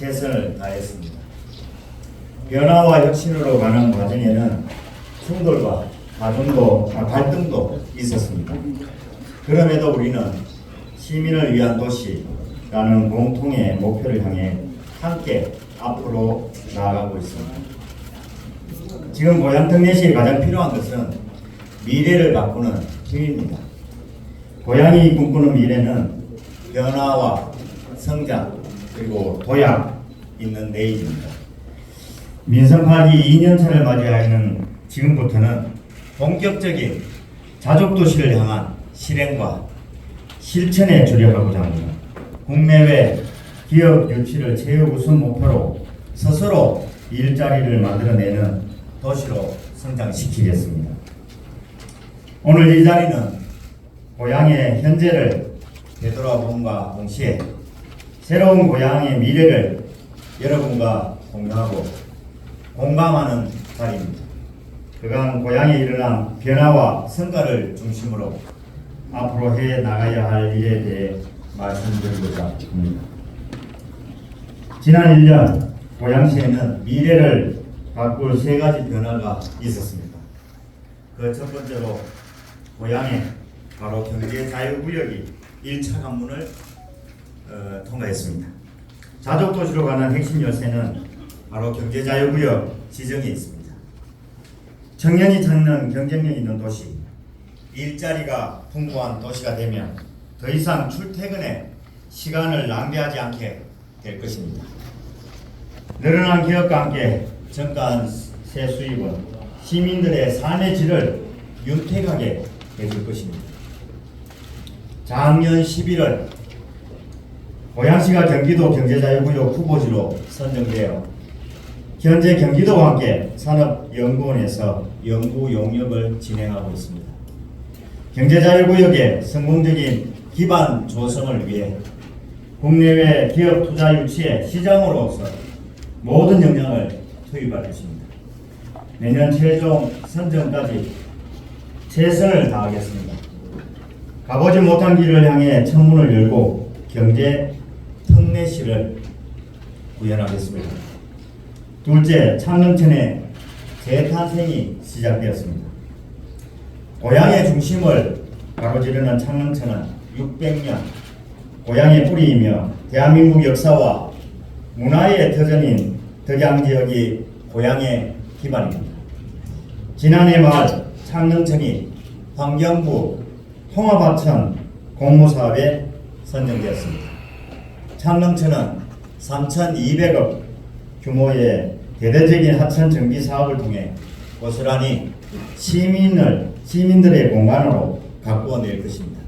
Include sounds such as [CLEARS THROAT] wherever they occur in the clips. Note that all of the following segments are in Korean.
최선을 다했습니다. 변화와 혁신으로 가는 과정에는 충돌과 갈등도, 아, 갈등도 있었습니다. 그럼에도 우리는 시민을 위한 도시라는 공통의 목표를 향해 함께 앞으로 나아가고 있습니다. 지금 고향 특례시에 가장 필요한 것은 미래를 바꾸는 힘입니다. 고향이 꿈꾸는 미래는 변화와 성장 그리고 도약 있는 내일입니다. 민선 파기 2년차를 맞이하는 지금부터는 본격적인 자족 도시를 향한 실행과 실천에 주력하고자 합니다. 국내외 기업 유치를 최우 우선 목표로 스스로 일자리를 만들어내는 도시로 성장시키겠습니다. 오늘 이 자리는 고향의 현재를 되돌아봄과 동시에 새로운 고향의 미래를 여러분과 공유하고 공감하는 자리입니다. 그간 고향에 일어난 변화와 성과를 중심으로 앞으로 해 나가야 할 일에 대해 말씀드리고자 합니다. 지난 1년 고양시에는 미래를 바꿀 세 가지 변화가 있었습니다. 그 첫 번째로 고향에 바로 경제 자유구역이 1차 관문을 어, 통과했습니다. 자족 도시로 가는 핵심 열쇠는 바로 경제 자유구역 지정에 있습니다. 청년이 찾는 경쟁력 있는 도시, 일자리가 풍부한 도시가 되면 더 이상 출퇴근에 시간을 낭비하지 않게 될 것입니다. 늘어난 기업과 함께 증가한 세 수입은 시민들의 삶의 질을 윤택하게 해줄 것입니다. 작년 11월 고양시가 경기도 경제자유구역 후보지로 선정되어 현재 경기도와 함께 산업연구원에서 연구 용역을 진행하고 있습니다. 경제자유구역의 성공적인 기반 조성을 위해 국내외 기업 투자 유치의 시장으로서 모든 역량을 투입할 것입니다. 내년 최종 선정까지 최선을 다하겠습니다. 가보지 못한 길을 향해 천문을 열고 경제 특례시를 구현하겠습니다. 둘째, 창릉천의 재탄생이 시작되었습니다. 고향의 중심을 가로지르는 창릉천은 600년 고향의 뿌리이며 대한민국 역사와 문화의 터전인 덕양 지역이 고향의 기반입니다. 지난해 말 창릉천이 환경부 통합하천 공모사업에 선정되었습니다. 창릉천은 3,200억 규모의 대대적인 하천 정비 사업을 통해 고스란히 시민을 시민들의 공간으로 가꾸어 낼 것입니다.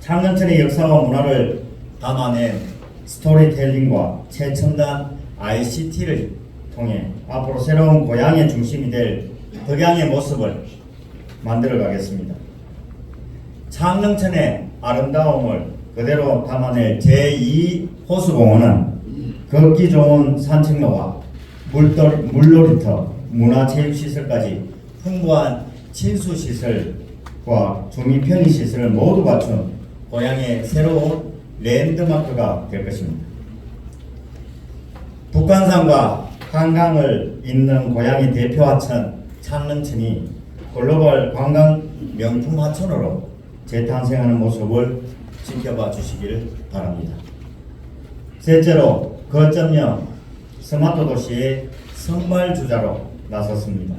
창릉천의 역사와 문화를 담아낸 스토리텔링과 최첨단 ICT를 통해 앞으로 새로운 고향의 중심이 될 덕양의 모습을 만들어 가겠습니다. 창릉천의 아름다움을 그대로 담아낼 제2 호수공원은 걷기 좋은 산책로와 물돌, 물놀이터, 문화체육시설까지 풍부한 친수시설과 주민 편의시설을 모두 갖춘 고향의 새로운 랜드마크가 될 것입니다. 북한산과 한강을 잇는 고향의 대표 하천 창릉천이 글로벌 관광 명품 하천으로 재탄생하는 모습을 지켜봐 주시길 바랍니다. 셋째로 거점형 스마트 도시의 선발 주자로 나섰습니다.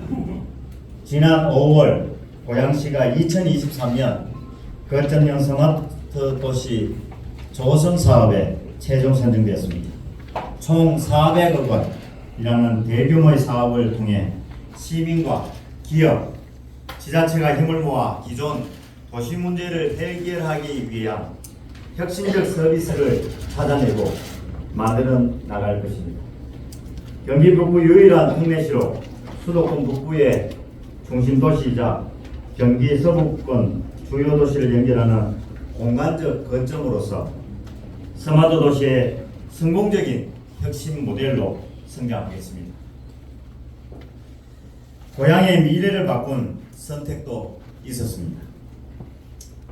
지난 5월 고양시가 2023년 거점형 스마트 도시 조성 사업에 최종 선정되었습니다. 총 400억 원이라는 대규모의 사업을 통해 시민과 기업, 지자체가 힘을 모아 기존 도시 문제를 해결하기 위한 혁신적 서비스를 찾아내고 만들어 나갈 것입니다. 경기 북부 유일한 특례시로 수도권 북부의 중심 도시이자 경기 서부권 주요 도시를 연결하는 공간적 거점으로서 스마트 도시의 성공적인 혁신 모델로 성장하겠습니다. 고향의 미래를 바꾼 선택도 있었습니다.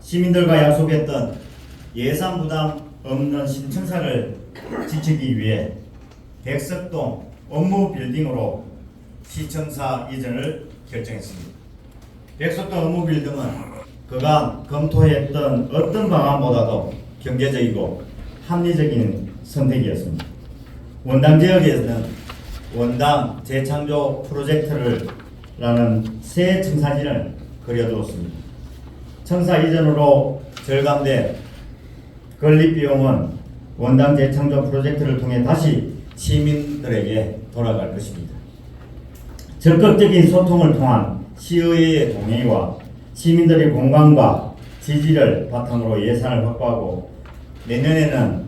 시민들과 약속했던 예산 부담 없는 신청사를 지키기 위해 백석동 업무 빌딩으로 시청사 이전을 결정했습니다. 백석동 업무 빌딩은 그간 검토했던 어떤 방안보다도 경제적이고 합리적인 선택이었습니다. 원당 지역에서는 원당 재창조 프로젝트를 라는 새 청사진을 그려두었습니다. 청사 이전으로 절감된 건립 비용은 원당 재창조 프로젝트를 통해 다시 시민들에게 돌아갈 것입니다. 적극적인 소통을 통한 시의회의 동의와 시민들의 공감과 지지를 바탕으로 예산을 확보하고 내년에는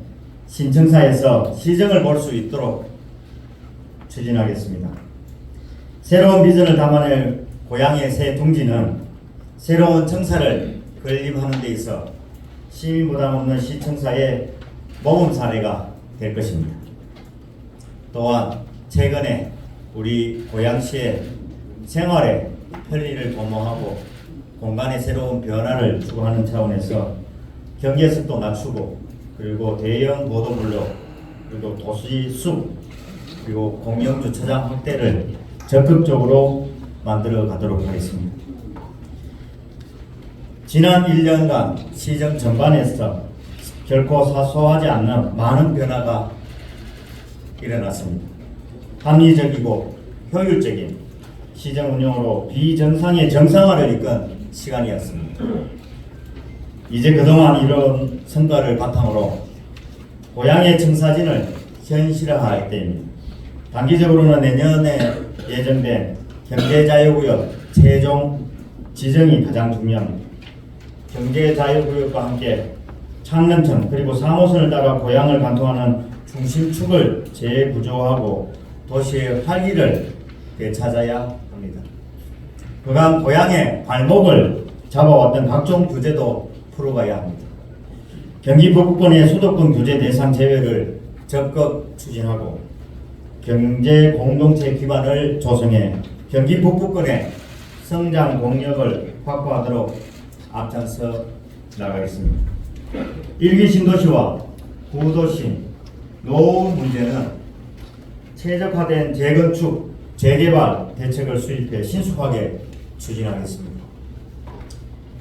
신청사에서 시정을 볼 수 있도록 추진하겠습니다. 새로운 비전을 담아낼 고향의 새 둥지는 새로운 청사를 건립하는 데 있어 시민 부담 없는 시청사의 모범 사례가 될 것입니다. 또한 최근에 우리 고양시의 생활에 편리를 도모하고 공간의 새로운 변화를 추구하는 차원에서 경계습도 낮추고 그리고 대형 보도블록 그리고 도시 숲 그리고 공영 주차장 확대를 적극적으로 만들어 가도록 하겠습니다. 지난 1년간 시정 전반에서 결코 사소하지 않는 많은 변화가 일어났습니다. 합리적이고 효율적인 시정 운영으로 비정상의 정상화를 이끈 시간이었습니다. 이제 그동안 이룬 성과를 바탕으로 고향의 청사진을 현실화할 때입니다. 단기적으로는 내년에 예정된 경제자유구역 최종 지정이 가장 중요합니다. 경제자유구역과 함께 창릉천 그리고 3호선을 따라 고향을 관통하는 중심축을 재구조하고 도시의 활기를 되찾아야 합니다. 그간 고향의 발목을 잡아왔던 각종 규제도 풀어가야 합니다. 경기 북부권의 수도권 규제 대상 제외를 적극 추진하고 경제 공동체 기반을 조성해 경기 북부권의 성장 동력을 확보하도록 앞장서 나가겠습니다. 일기 신도시와 구도시 노후 문제는 최적화된 재건축, 재개발 대책을 수립해 신속하게 추진하겠습니다.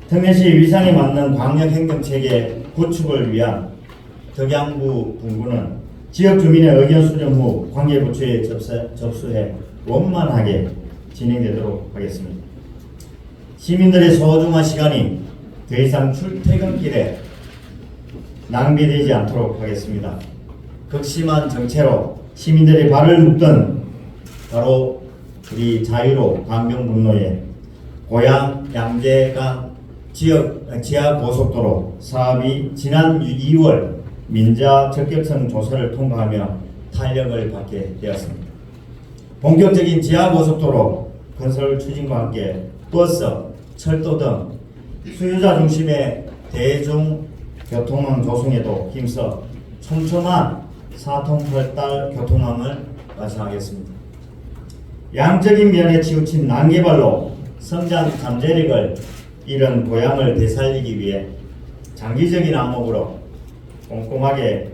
특례시 위상에 맞는 광역행정체계 구축을 위한 덕양구 분구는 지역 주민의 의견 수렴 후 관계부처에 접수, 접수해 원만하게 진행되도록 하겠습니다. 시민들의 소중한 시간이 더 이상 출퇴근길에 낭비되지 않도록 하겠습니다. 극심한 정체로 시민들의 발을 묶던 바로 우리 자유로 광명북로의 고양 양재강 지역 지하 고속도로 사업이 지난 2월 민자 적격성 조사를 통과하며 탄력을 받게 되었습니다. 본격적인 지하 고속도로 건설 추진과 함께 버스, 철도 등 수요자 중심의 대중 교통網조성에도 힘써 촘촘한 사통팔달 교통網을 완성하겠습니다. 양적인 면에 치우친 난개발로 성장 잠재력을 잃은 고향을 되살리기 위해 장기적인 안목으로 꼼꼼하게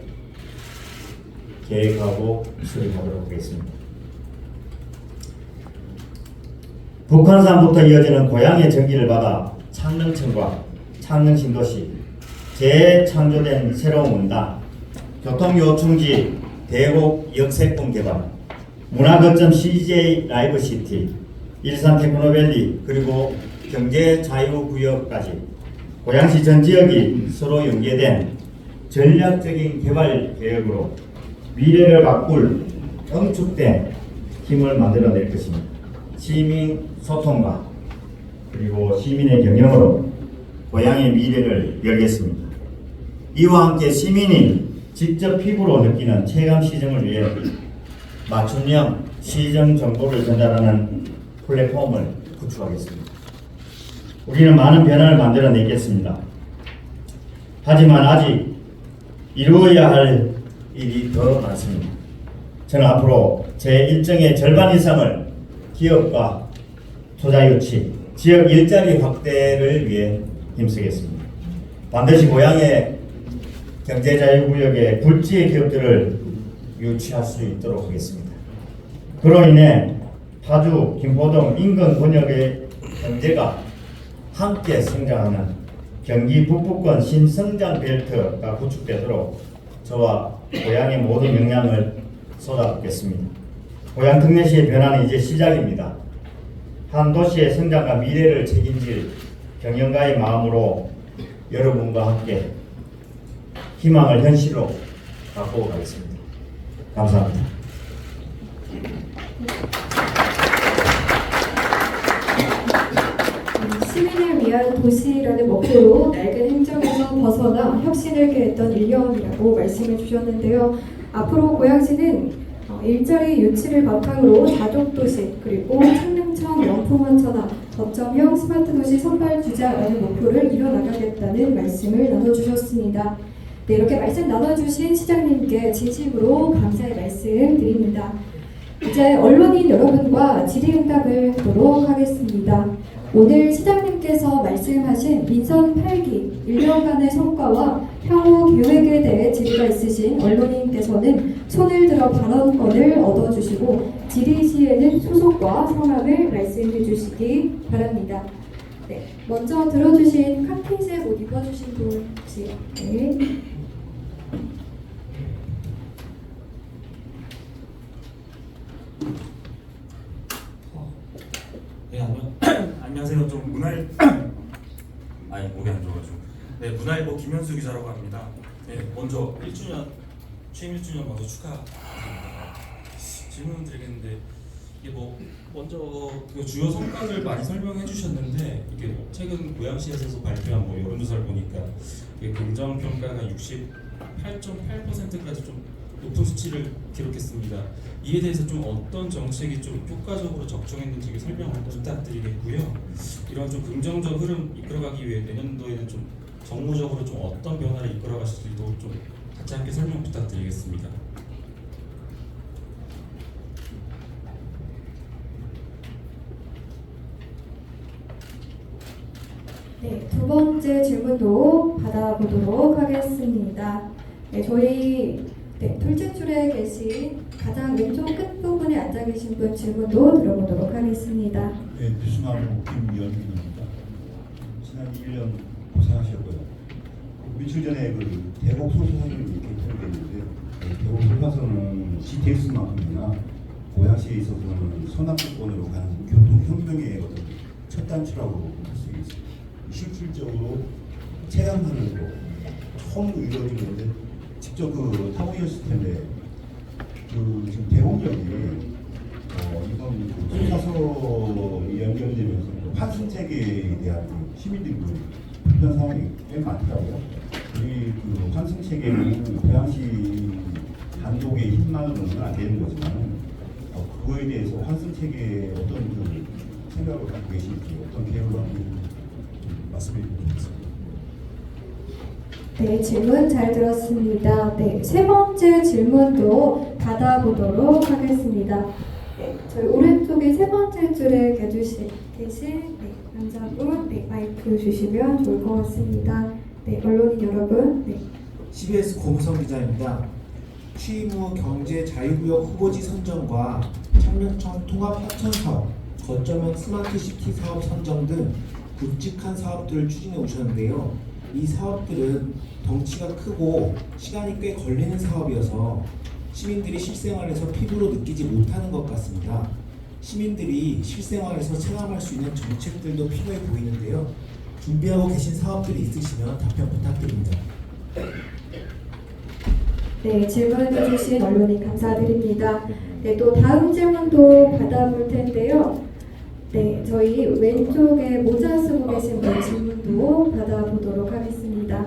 계획하고 수립하도록 하겠습니다. 북한산부터 이어지는 고향의 전기를 받아 창릉천과 창릉 신도시 재창조된 새로운 문당 교통요충지 대곡 역세권 개발 문화거점 CJ 라이브시티 일산 테크노밸리 그리고 경제자유구역까지 고양시 전 지역이 서로 연계된 전략적인 개발 계획으로 미래를 바꿀 응축된 힘을 만들어낼 것입니다. 시민 소통과 그리고 시민의 경영으로 고향의 미래를 열겠습니다. 이와 함께 시민이 직접 피부로 느끼는 체감 시정을 위해 맞춤형 시정 정보를 전달하는 플랫폼을 구축하겠습니다. 우리는 많은 변화를 만들어내겠습니다. 하지만 아직 이루어야 할 일이 더 많습니다. 저는 앞으로 제 일정의 절반 이상을 기업과 투자 유치, 지역 일자리 확대를 위해 힘쓰겠습니다. 반드시 고향의 경제자유구역의 굴지의 기업들을 유치할 수 있도록 하겠습니다. 그로 인해 파주, 김포동 인근 권역의 경제가 함께 성장하는 경기 북부권 신성장 벨트가 구축되도록 저와 고향의 모든 역량을 쏟아붓겠습니다. 고향 특례시의 변화는 이제 시작입니다. 한 도시의 성장과 미래를 책임질 경영가의 마음으로 여러분과 함께 희망을 현실로 바꾸어 가겠습니다. 감사합니다. 시민을 위한 도시라는 목표로 낡은 행정에서 벗어나 혁신을 기했던 1년이라고 말씀해 주셨는데요. 앞으로 고양시는 어, 일자리 유치를 바탕으로 다족도시 그리고 창릉청 명품원천하 거점형 스마트 도시 선발 주자라는 목표를 이뤄나가겠다는 말씀을 나눠주셨습니다. 네, 이렇게 말씀 나눠주신 시장님께 진심으로 감사의 말씀 드립니다. 이제 언론인 여러분과 질의응답을 하도록 하겠습니다. 오늘 시장님께서 말씀하신 민선 8기 1년간의 성과와 향후 계획에 대해 질의가 있으신 언론인께서는 손을 들어 발언권을 얻어주시고 질의 시에는 소속과 성함을 말씀해 주시기 바랍니다. 네, 먼저 들어주신 카키색 옷 입어주신 분 혹시 네. 네, 안녕. [CLEARS THROAT] 안녕하세요. 좀 문화일 [CLEARS THROAT] 아니 목이 안 좋아가지고. 네, 문화일보 김현수 기자라고 합니다. 네, 먼저 1주년 취임 1주년 먼저 축하드립니다. 질문 드리겠는데 이게 뭐 먼저 그 주요 성과를 많이 설명해 주셨는데 이게 뭐 최근 고양시에서 발표한 뭐 여론조사를 보니까 긍정 평가가 68.8%까지 좀 높은 수치를 기록했습니다. 이에 대해서 좀 어떤 정책이 좀 효과적으로 적정했는지 설명 부탁드리겠고요. 이런 좀 긍정적 흐름 이끌어가기 위해 내년도에는 좀 정무적으로 좀 어떤 변화를 이끌어 가실지도 좀 같이 함께 설명 부탁드리겠습니다. 네, 두 번째 질문도 받아보도록 하겠습니다. 네, 저희 네, 둘째 줄에 계신 가장 왼쪽 끝 부분에 앉아 계신 분 질문도 들어보도록 하겠습니다. 네, 뉴스나무 김연민입니다. 지난 1년 고생하셨고요. 며칠 전에 그 대곡 소사선을 개통됐는데 그 대곡 소사선은 GTX만큼이나 고양시에 있어서는 서남권으로 가는 교통혁명의 어떤 첫 단추라고 볼수 있습니다. 실질적으로 체감하는 거 처음 이루어진 건데 직접 그 타보셨을 텐데 그 지금 대곡역이 어, 이번 그 소사선이 연결되면서 그 환승 체계에 대한 그 시민들이 그 불편 상황이 꽤 많더라고요. 이그 환승 체계는 고양시 단독의 힘만으로는 안 되는 거지만 어, 그거에 대해서 환승 체계에 어떤 그 생각을 갖고 계신지 어떤 계획을 갖고 좀 말씀해 주시겠습니다. 네, 질문 잘 들었습니다. 네, 세 번째 질문도 받아보도록 하겠습니다. 네, 저희 오른쪽에 세 번째 줄에 계주시, 계신 네, 남자분 네, 마이크 주시면 좋을 것 같습니다. 네, 언론인 여러분, 네, CBS 고무성 기자입니다. 취임 후 경제 자유구역 후보지 선정과 창녕청 통합 하천 사업, 거점형 스마트 시티 사업 선정 등 굵직한 사업들을 추진해 오셨는데요. 이 사업들은 덩치가 크고 시간이 꽤 걸리는 사업이어서 시민들이 실생활에서 피부로 느끼지 못하는 것 같습니다. 시민들이 실생활에서 체감할 수 있는 정책들도 필요해 보이는데요. 준비하고 계신 사업들이 있으시면 답변 부탁드립니다. 네, 질문해 주신 언론인 감사드립니다. 네, 또 다음 질문도 받아볼 텐데요. 네, 저희 왼쪽에 모자 쓰고 계신 분 질문도 받아보도록 하겠습니다.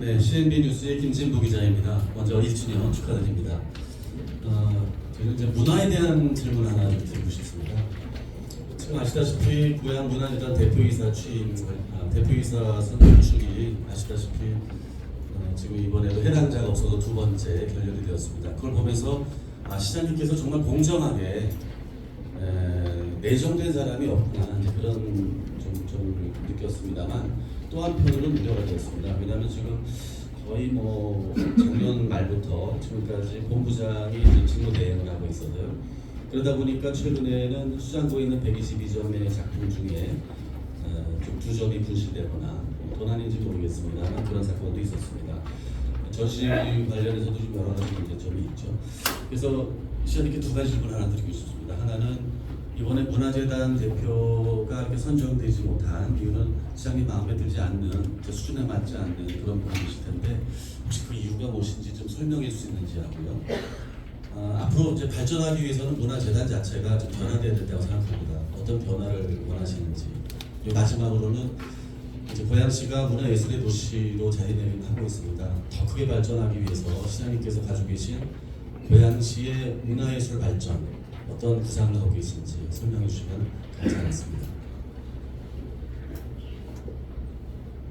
네, CNB 뉴스의 김진부 기자입니다. 먼저 1주년 축하드립니다. 어, 저는 이제 문화에 대한 질문 하나 드리고 싶습니다. 지금 아시다시피 고향 문화재단 대표이사 취임, 아, 대표이사 선출이 아시다시피 어, 지금 이번에도 해당자가 없어서 두 번째 결렬이 되었습니다. 그걸 보면서 아, 시장님께서 정말 공정하게 에, 내정된 사람이 없구나 그런 좀, 좀 느꼈습니다만 또 한편으로는 우려가 되었습니다. 왜냐하면 지금 거의 뭐 작년 말부터 지금까지 본부장이 직무 대행을 하고 있어서요. 그러다 보니까 최근에는 수장고에 있는 122점의 작품 중에 어, 좀두 점이 분실되거나 뭐 도난인지 모르겠습니다만 그런 사건도 있었습니다. 전시 관련해서도 좀 여러 가지 문제점이 있죠. 그래서 시장님께 두 가지 질문 하나 드리고 싶습니다. 하나는 이번에 문화재단 대표가 이렇게 선정되지 못한 이유는 시장님 마음에 들지 않는 그 수준에 맞지 않는 그런 부분이실 텐데 혹시 그 이유가 무엇인지 좀 설명해 있는지 하고요. 어, 앞으로 이제 발전하기 위해서는 문화재단 자체가 좀 변화돼야 된다고 생각합니다. 어떤 변화를 원하시는지. 마지막으로는 이제 고양시가 문화예술의 도시로 자리매김하고 있습니다. 더 크게 발전하기 위해서 시장님께서 가지고 계신 고양시의 문화예술 발전 어떤 구상을 하고 계신지 설명해 주시면 감사하겠습니다.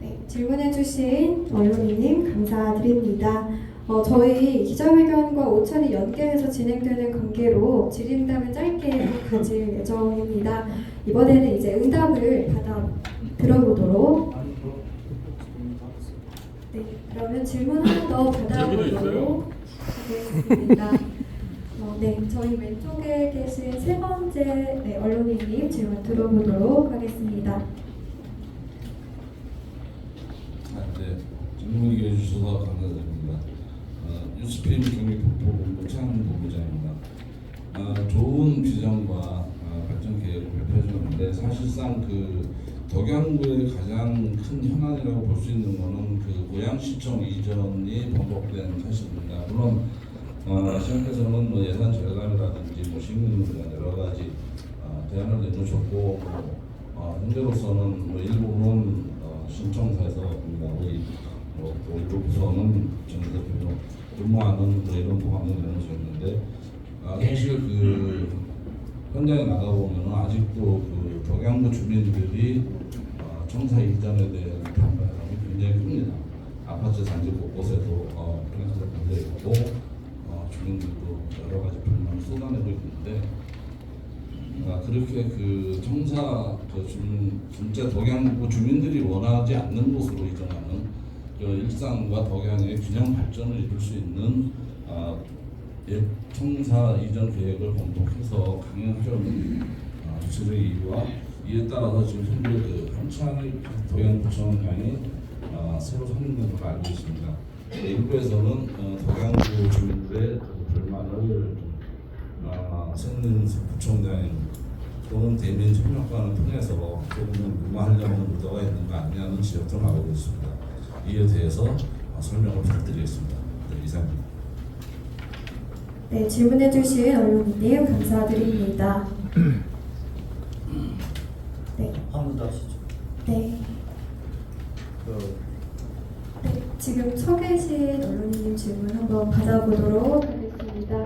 네, 질문해 주신 언론인님 감사드립니다. 어, 저희 기자회견과 오찬이 연계해서 진행되는 관계로 질의응답을 짧게 가질 예정입니다. 이번에는 이제 응답을 받아 들어보도록. 네, 그러면 질문 하나 더 받아보도록 하겠습니다. 어, 네, 저희 왼쪽에 계신 세 번째 네, 언론인님 질문 들어보도록 하겠습니다. 아, 네. 질문 기회 주셔서 감사드립니다. 어, 뉴스프림 경기북부본부 창 본부장입니다. 어, 좋은 비전과 어, 발전 계획을 발표해 주는데 사실상 그 덕양구의 가장 큰 현안이라고 볼 수 있는 것은 그 고양시청 이전이 번복된 사실입니다. 물론 어, 시장께서는 뭐 예산 절감이라든지 뭐 시민 등 여러 가지 어, 대안을 내놓으셨고 뭐, 어, 현재로서는 뭐 일부는 어, 신청사에서 거의 뭐, 또 일부 부서는 전 대표로 근무하는 뭐 이런 보강을 내놓으셨는데 아, 사실 그 현장에 나가보면 아직도 그 덕양구 주민들이 어, 청사 이전에 대한 반발감이 굉장히 큽니다. 아파트 단지 곳곳에도 어, 플랜트가 굉장히 있고 어, 주민들도 여러 가지 불만을 쏟아내고 있는데 아, 그렇게 그 청사 그 주민 진짜 덕양구 주민들이 원하지 않는 곳으로 이전하는 그 일상과 덕양의 균형 발전을 이룰 수 있는 아, 예, 청사 이전 계획을 검토해서 강력한 아, 질의와 이에 따라서 지금 현재 그 한창의 덕양구청장이 아, 새로 선임된 걸로 알고 있습니다. 네, 일부에서는 어, 덕양구 주민들의 그 불만을 아, 새는 구청장이 또는 대민 협력관을 통해서 조금 무마하려는 의도가 있는 거 아니냐는 지적도 나오고 있습니다. 이에 대해서 어, 설명을 부탁드리겠습니다. 네, 이상입니다. 네, 질문해 주신 언론인님 감사드립니다. 네, 한번더 하시죠. 네, 그 네, 지금 서 계신 언론인님 질문 한번 받아보도록 하겠습니다.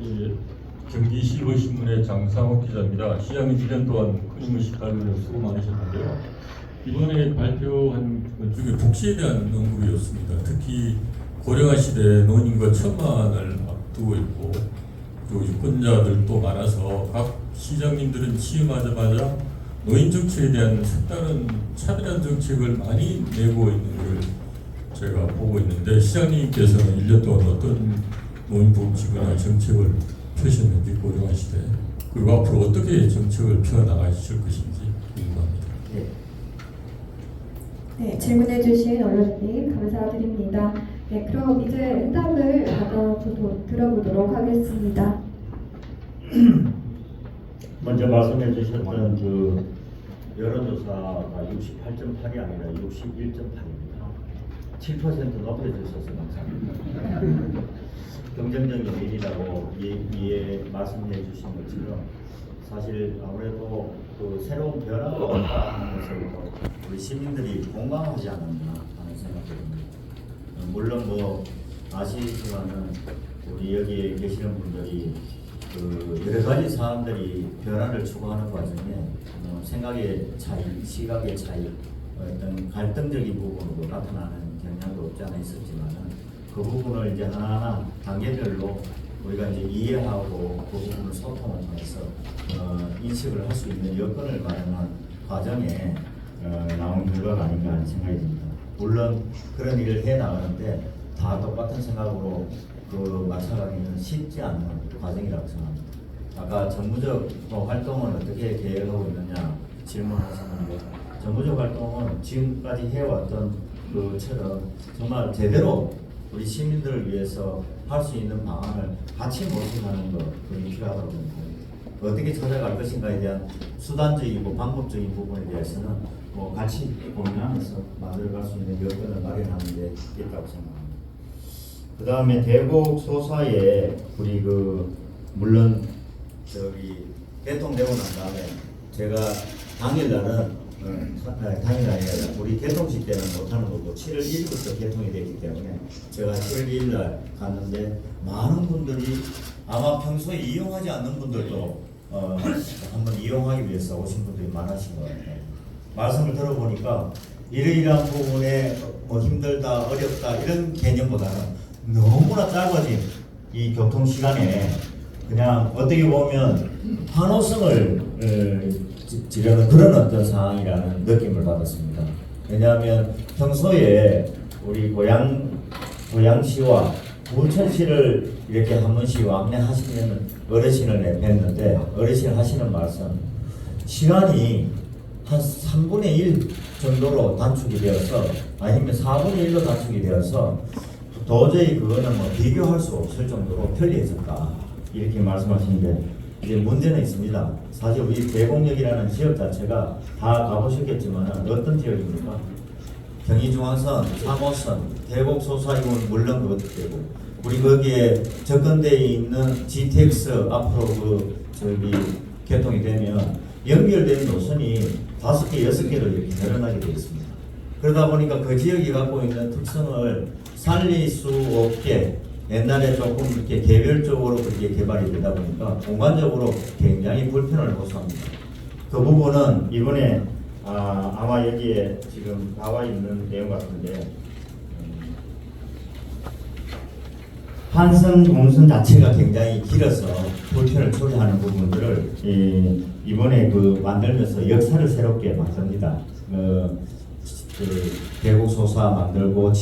예, 경기 실버신문의 장상욱 기자입니다. 시장님 1년 동안 끊임없이 관련 수고 많으셨는데요. 이번에 발표한 것 중에 복지에 대한 언급이었습니다. 특히 고령화 시대 노인과 천만을 앞두고 있고 그리고 유권자들도 많아서 각 시장님들은 취임하자마자 노인 정책에 대한 색다른 차별한 정책을 많이 내고 있는 걸 제가 보고 있는데 시장님께서는 1년 동안 어떤 노인복지거나 정책을 펴셨는지 고령화 시대 그리고 앞으로 어떻게 정책을 펴나가실 것인지 궁금합니다. 예. 네, 질문해주신 언론인님 감사드립니다. 네, 그럼 이제 응답을 받아보도록 들어보도록 하겠습니다. [CLEARS THROAT] 먼저 말씀해 주셨던 그 여론조사가 68.8이 아니라 61.8입니다. 7% 높여주셔서 감사합니다. [LAUGHS] 경쟁적인 일이라고 이, 이해 말씀해 주신 것처럼 사실 아무래도 그 새로운 변화가 온다 하는 것을 우리 시민들이 공감하지 않았나 하는 생각이 듭니다. 어, 물론 뭐 아시지만은 우리 여기에 계시는 분들이 그 여러 가지 사람들이 변화를 추구하는 과정에 어, 생각의 차이, 시각의 차이, 어떤 갈등적인 부분으로 나타나는 경향도 없지 않아 있었지만은 그 부분을 이제 하나하나 단계별로 우리가 이제 이해하고 그 부분을 소통해서 어, 인식을 할 수 있는 여건을 마련한 과정에 어, 나온 결과가 아닌가 하는 생각이 듭니다. 물론 그런 일을 해 나가는데 다 똑같은 생각으로 그 맞춰가기는 쉽지 않은 과정이라고 생각합니다. 아까 정부적 뭐 활동은 어떻게 계획하고 있느냐 질문하셨는데 정부적 활동은 지금까지 해왔던 그처럼 정말 제대로 우리 시민들을 위해서 할 수 있는 방안을 같이 모색하는 것 그게 필요하다고 봅니다. 어떻게 찾아갈 것인가에 대한 수단적이고 방법적인 부분에 대해서는 뭐 같이 고민하면서 만들어갈 수 있는 여건을 마련하는 데 있다고 생각합니다. 그 다음에 대곡 소사에 우리 그 물론 저기 개통되고 난 다음에 제가 당일날은 어, 사- 당일날이 아니라 우리 개통식 때는 못하는 거고 7월 1일부터 개통이 됐기 때문에 제가 7월 1일 날 갔는데 많은 분들이 아마 평소에 이용하지 않는 분들도 어, 한번 이용하기 위해서 오신 분들이 많으신 것 같아요. 말씀을 들어보니까 이러이러한 부분에 뭐 힘들다 어렵다 이런 개념보다는 너무나 짧아진 이 교통 시간에 그냥 어떻게 보면 환호성을 어, 지- 지르는 그런 어떤 상황이라는 느낌을 받았습니다. 왜냐하면 평소에 우리 고양 고양시와 부천시를 이렇게 한 번씩 왕래하시는 어르신을 뵀는데 어르신 하시는 말씀 시간이 한 3분의 1 정도로 단축이 되어서 아니면 4분의 1로 단축이 되어서 도저히 그거는 뭐 비교할 수 없을 정도로 편리해졌다 이렇게 말씀하시는데 이제 문제는 있습니다. 사실 우리 대공역이라는 지역 자체가 다 가보셨겠지만 어떤 지역입니까? 경의중앙선, 3호선, 대곡 소사이군 물론 그것도 되고 우리 거기에 접근대에 있는 GTX 앞으로 그 저기 개통이 되면 연결된 노선이 다섯 개, 여섯 개로 이렇게 늘어나게 되어 있습니다. 그러다 보니까 그 지역이 갖고 있는 특성을 살릴 수 없게 옛날에 조금 이렇게 개별적으로 그렇게 개발이 되다 보니까 공간적으로 굉장히 불편을 호소합니다. 그 부분은 이번에 아, 아마 여기에 지금 나와 있는 내용 같은데 음, 한선 공선 자체가 굉장히 길어서 불편을 초래하는 부분들을 이, 이번에 그 만들면서 역사를 새롭게 만듭니다. 어, 그 대국 소사 만들고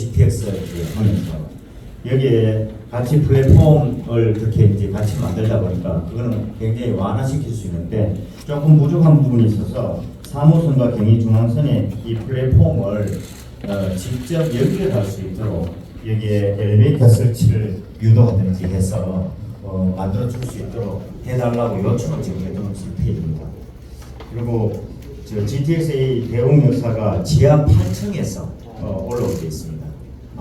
이렇게 하면서 여기에 같이 플랫폼을 그렇게 이제 같이 만들다 보니까 그거는 굉장히 완화시킬 수 있는데 조금 부족한 부분이 있어서 3호선과 경의중앙선의 이 플랫폼을 어, 직접 연결할 수 있도록 여기에 엘리베이터 설치를 유도하든지 해서 어, 만들어 줄 수 있도록 해달라고 요청을 지금 해두는 상태입니다. 그리고 저 GTX의 대웅 역사가 지하 8층에서 어, 올라오게 있습니다.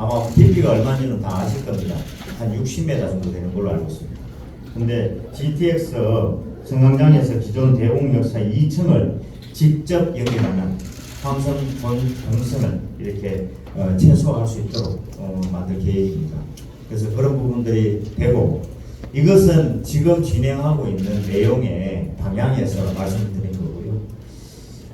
아마 깊이가 얼마인지는 다 아실 겁니다. 한 60m 정도 되는 걸로 알고 있습니다. 근데 GTX 승강장에서 기존 대웅 역사 2층을 직접 연결하는 황선 본 동선을 이렇게 어, 최소화할 수 있도록 어, 만들 계획입니다. 그래서 그런 부분들이 되고 이것은 지금 진행하고 있는 내용의 방향에서 말씀드린 거고요.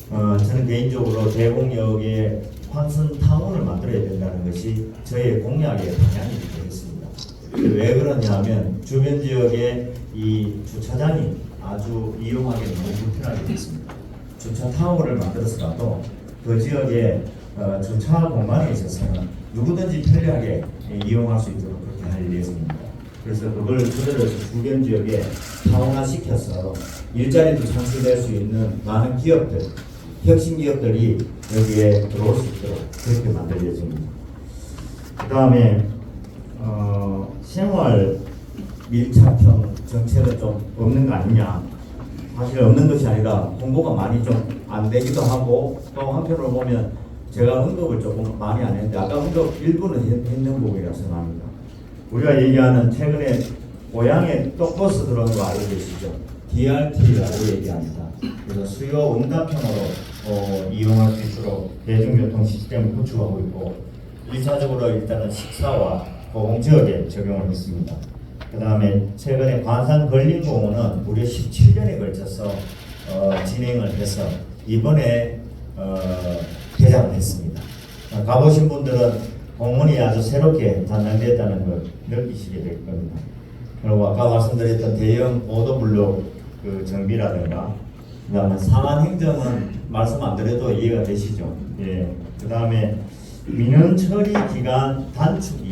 어, 저는 개인적으로 대공역에 황선 타운을 만들어야 된다는 것이 저의 공약의 방향이 되겠습니다. 왜 그러냐면 주변 지역에 이 주차장이 아주 이용하기 너무 불편하게 되어 있습니다. 주차 타워를 만들어서라도 그 지역에 어, 주차 공간에 있어서는 누구든지 편리하게 이용할 수 있도록 그렇게 할 예정입니다. 그래서 그걸 그대로 주변 지역에 타원화 시켜서 일자리도 창출될 수 있는 많은 기업들, 혁신 기업들이 여기에 들어올 수 있도록 그렇게 만들 예정입니다. 그 다음에 어, 생활 밀착형 정책은 좀 없는 거 아니냐. 사실 없는 것이 아니라 홍보가 많이 좀 안 되기도 하고 또 한편으로 보면 제가 언급을 조금 많이 안 했는데 아까 언급 일부는 했- 했는 부분이라 생각합니다. 우리가 얘기하는 최근에 고향에 똑버스 들어온 거 알고 계시죠? DRT라고 얘기합니다. 그래서 수요 응답형으로 어, 이용할 수 있도록 대중교통 시스템을 구축하고 있고 1차적으로 일단은 식사와 보공 지역에 적용을 했습니다. 그 다음에 최근에 관산 걸린공원은 무려 17년에 걸쳐서 어, 진행을 해서 이번에 어, 개장을 했습니다. 어, 가보신 분들은 공원이 아주 새롭게 단장됐다는 걸 느끼시게 될 겁니다. 그리고 아까 말씀드렸던 대형 오도블록 그 정비라든가 그다음에 상한 행정은 말씀 안 드려도 이해가 되시죠? 예. 그다음에 민원 처리 기간 단축